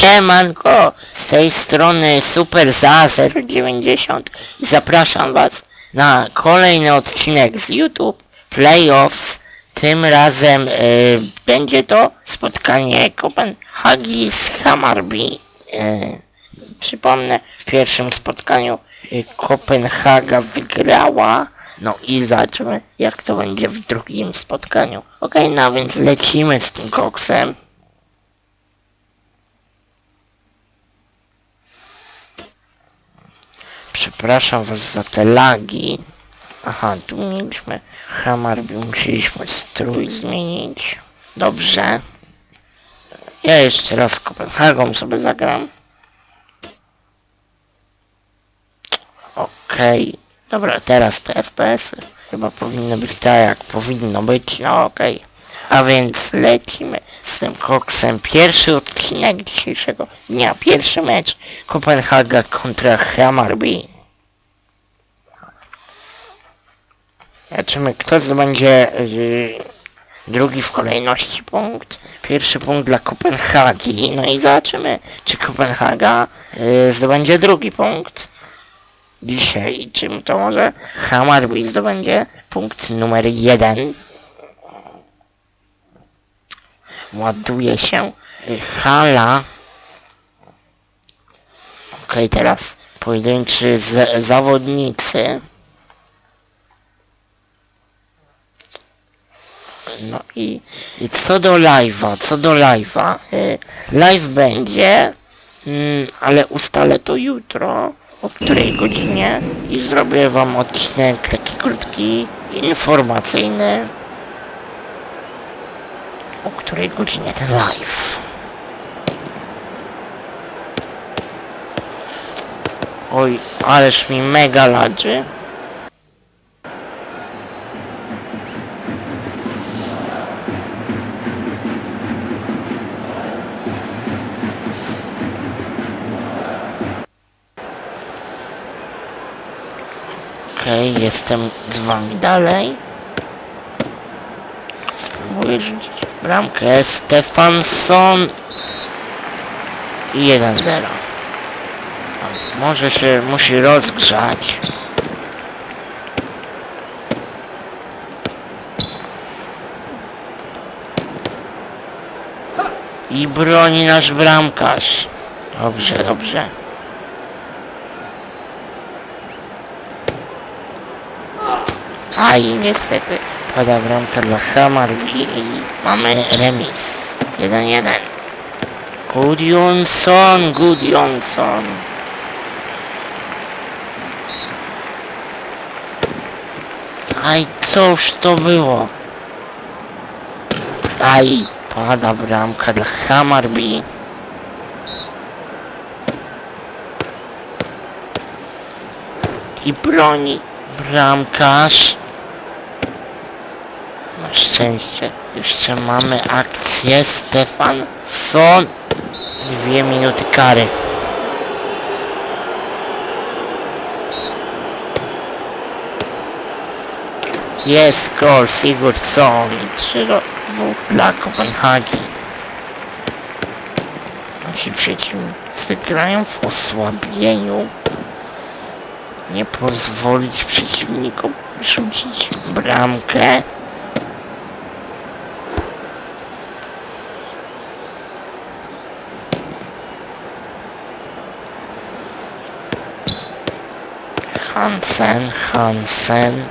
Siemanko, z tej strony Super za 090 i zapraszam was na kolejny odcinek z YouTube Playoffs. Tym razem y, będzie to spotkanie Kopenhagi z Hammarby. Y, przypomnę, w pierwszym spotkaniu y, Kopenhaga wygrała. No i zobaczymy jak to będzie w drugim spotkaniu. Okej, no więc lecimy z tym koksem. Przepraszam was za te lagi. Aha, tu mieliśmy Hammarby, musieliśmy strój zmienić. Dobrze. Ja jeszcze raz z Kopenhagą sobie zagram. Okej. Dobra, teraz te FPS-y chyba powinny być tak jak powinno być. No okej. A więc lecimy z tym koksem. Pierwszy odcinek dzisiejszego dnia. Pierwszy mecz Kopenhaga kontra Hammarby. Zobaczymy kto zdobędzie yy, drugi w kolejności punkt. Pierwszy punkt dla Kopenhagi. No i zobaczymy czy Kopenhaga yy, zdobędzie drugi punkt. Dzisiaj czym to może Hammarby zdobędzie punkt numer jeden. Ładuje się hala. Okej, teraz pojedynczy z, zawodnicy. No i, i co do live'a, co do live'a. Y, live będzie, mm, ale ustalę to jutro, o której godzinie i zrobię wam odcinek taki krótki, informacyjny. O której godzinie ten live? Oj, ależ mi mega ladży. Okej, jestem z wami dalej. Bramkę. Stefansson. I 1-0. Może się musi rozgrzać. I broni nasz bramkarz. Dobrze, dobrze. Aj, niestety. Pada bramka dla Hammarby i mamy remis. 1-1. Gudjonsson, Gudjonsson. Aj, cóż to było? Aj, pada bramka dla Hammarby. I broni bramkarz. Szczęście jeszcze mamy akcję Stefan Son. Dwie minuty kary. Jest gol Sigurdsson. 3 do 2 dla Kopenhagi. Nasi przeciwnicy grają w osłabieniu. Nie pozwolić przeciwnikom rzucić bramkę. Hansen, Hansen.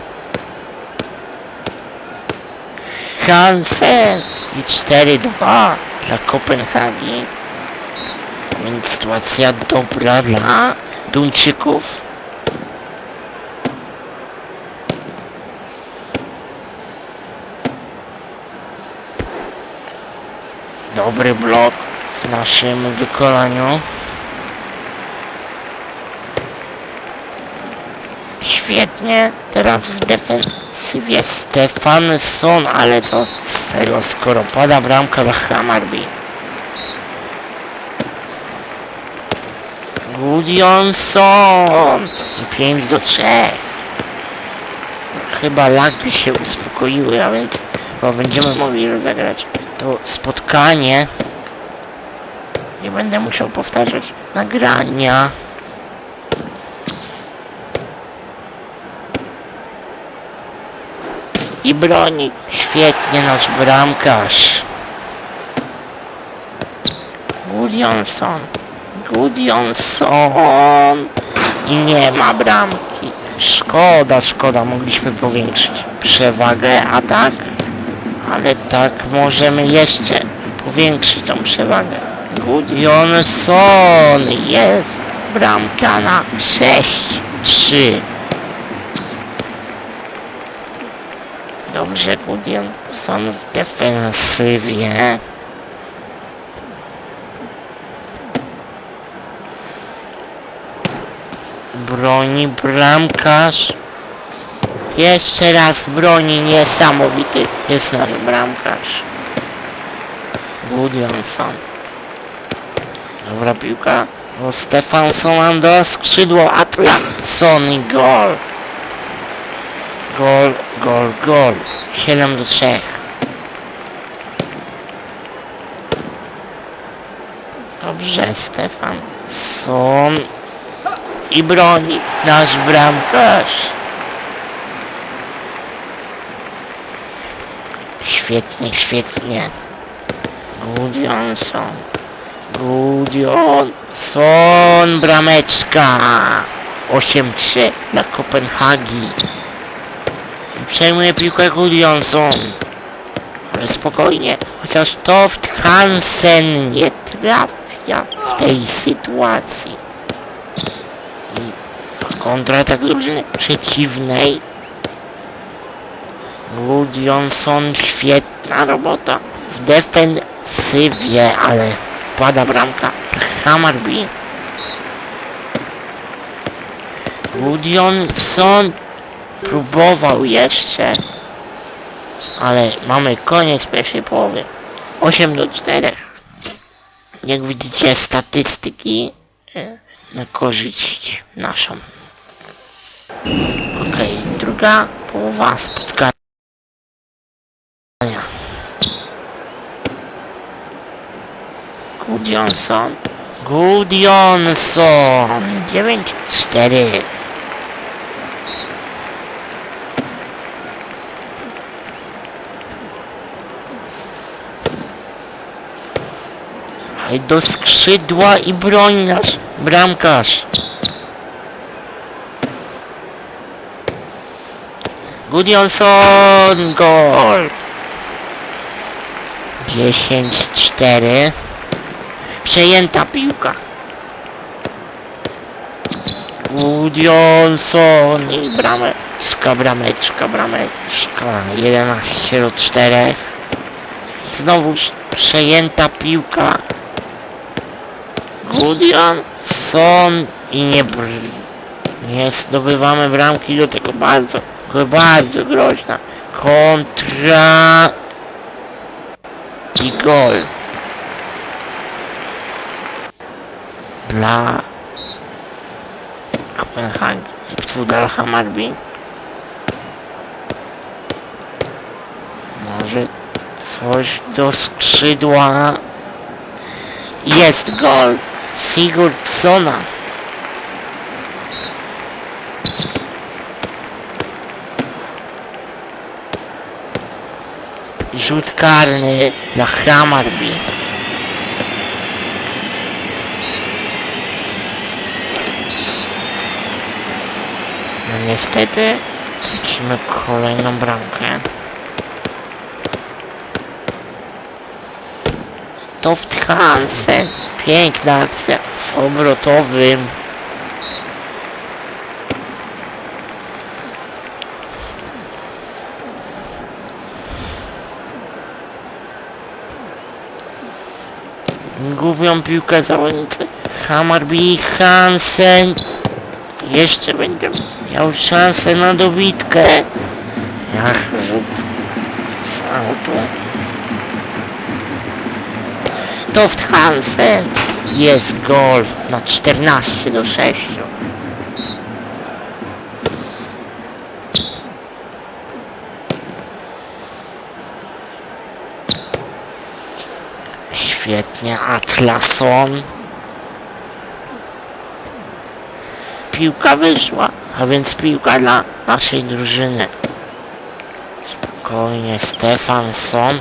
Hansen i 4-2 dla Kopenhagi. Więc sytuacja dobra dla Duńczyków. Dobry blok w naszym wykonaniu. Świetnie. Teraz w defensywie Stefansson, ale co z tego, skoro pada bramka dla Hammarby. Gudjonsson! I 5 do 3. Chyba lagi się uspokoiły, a więc chyba będziemy mogli rozegrać to spotkanie. Nie będę musiał powtarzać nagrania. I broni świetnie nasz bramkarz. Gudjonsson. Gudjonsson. I nie ma bramki. Szkoda, szkoda, mogliśmy powiększyć przewagę, a tak? Ale tak możemy jeszcze powiększyć tą przewagę. Gudjonsson jest bramka na 6-3. Dobrze, Gudjonsson w defensywie. Broni bramkarz. Jeszcze raz broni niesamowity jest nasz bramkarz. Gudjonsson. Dobra piłka. O Stefansson do skrzydło Atlason i gol. Gol, gol, gol. 7 do 3. Dobrze, Stefan. Son i broni nasz bramkarz. Świetnie, świetnie. Gudjonsson. Gudjonsson, brameczka. 8-3 dla Kopenhagi. Przejmuje piłkę Gudjonsson. Ale spokojnie, chociaż Toft Hansen nie trafia w tej sytuacji. Kontratak drużyny przeciwnej. Gudjonsson, świetna robota w defensywie, ale pada bramka Hammarby. Gudjonsson próbował jeszcze, ale mamy koniec pierwszej połowy. 8 do 4. Jak widzicie statystyki e, na korzyść naszą. Okej, druga połowa spotkania. Gudjonsson. Gudjonsson. 9-4. Do skrzydła i broń nasz bramkarz. Gudjonsson gol. 10-4. Przejęta piłka. Gudjonsson i brameczka, brameczka, brameczka. 11 do 4. Znowu przejęta piłka. Gudjonsson i nie. Nie zdobywamy bramki do tego bardzo, bardzo groźna. Kontra... I gol. Dla... Kopenhagi. Dla Hammarby. Może coś do skrzydła. Jest gol Sigurdssona. Rzut karny dla Hammarby. No niestety tracimy kolejną bramkę. Toft Hansen. Piękna akcja z obrotowym. Gubią piłkę zawodnicy. Hammarby Hansen. Jeszcze będzie miał szansę na dobitkę. Ach, rzut z autu. Toft Hansen. Jest gol na 14 do 6. Świetnie, Atlason. Piłka wyszła, a więc piłka dla naszej drużyny. Spokojnie, Stefanson.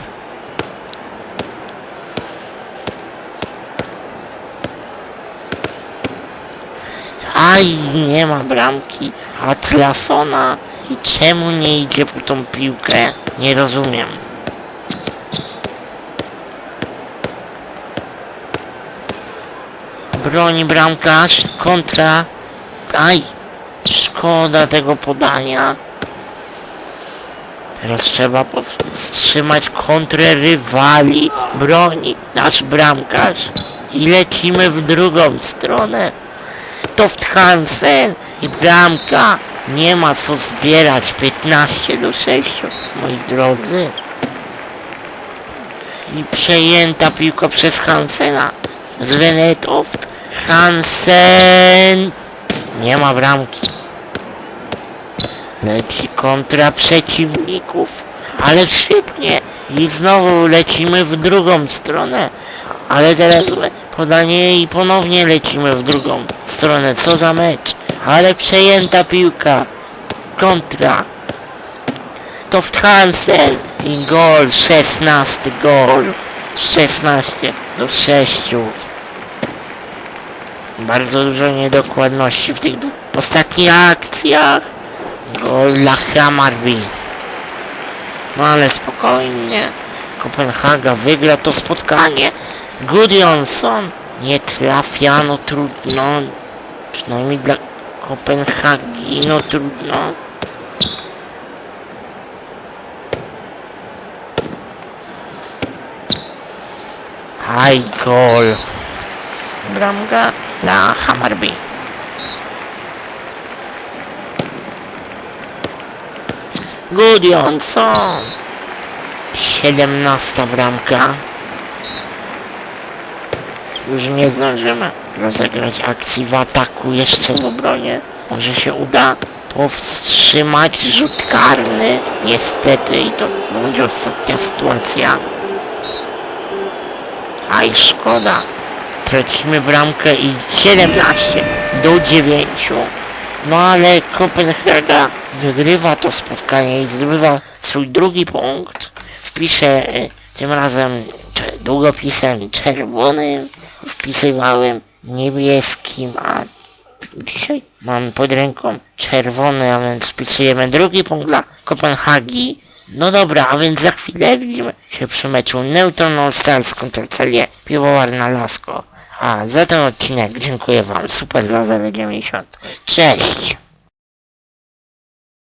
Aj, nie ma bramki. Atlasona. I czemu nie idzie po tą piłkę? Nie rozumiem. Broni bramkarz, kontra. Aj, szkoda tego podania. Teraz trzeba powstrzymać kontrę rywali. Broni nasz bramkarz. I lecimy w drugą stronę. Toft Hansen i bramka. Nie ma co zbierać. 15 do 6, moi drodzy. I przejęta piłka przez Hansena. René Toft. Hansen. Nie ma bramki. Leci kontra przeciwników. Ale świetnie. I znowu lecimy w drugą stronę. Ale teraz podanie i ponownie lecimy w drugą stronę. Co za mecz. Ale przejęta piłka. Kontra. Toft Hansen. I gol. 16 gol. 16 do 6. Bardzo dużo niedokładności w tych ostatnich akcjach. Gol dla Hammarby. No ale spokojnie. Kopenhaga wygra to spotkanie. Gudjonsson nie trafia, no trudno. Przynajmniej dla Kopenhagi, no trudno. Aj, gol. Bramka dla Hammarby. Gudjonsson. 17 bramka. Już nie zdążymy rozegrać akcji w ataku jeszcze w obronie. Może się uda powstrzymać rzut karny. Niestety i to będzie ostatnia sytuacja. Aj szkoda. Tracimy bramkę i 17 do 9. No ale Kopenhaga wygrywa to spotkanie i zdobywa swój drugi punkt. Wpiszę e, tym razem długopisem czerwonym, wpisywałem niebieskim, a dzisiaj mam pod ręką czerwony, a więc wpisujemy drugi punkt dla Kopenhagi. No dobra, a więc za chwilę widzimy się przy meczu Neutron All Stars kontra Celię Piwovar na Lasko. A za ten odcinek dziękuję wam, super za 090. Cześć!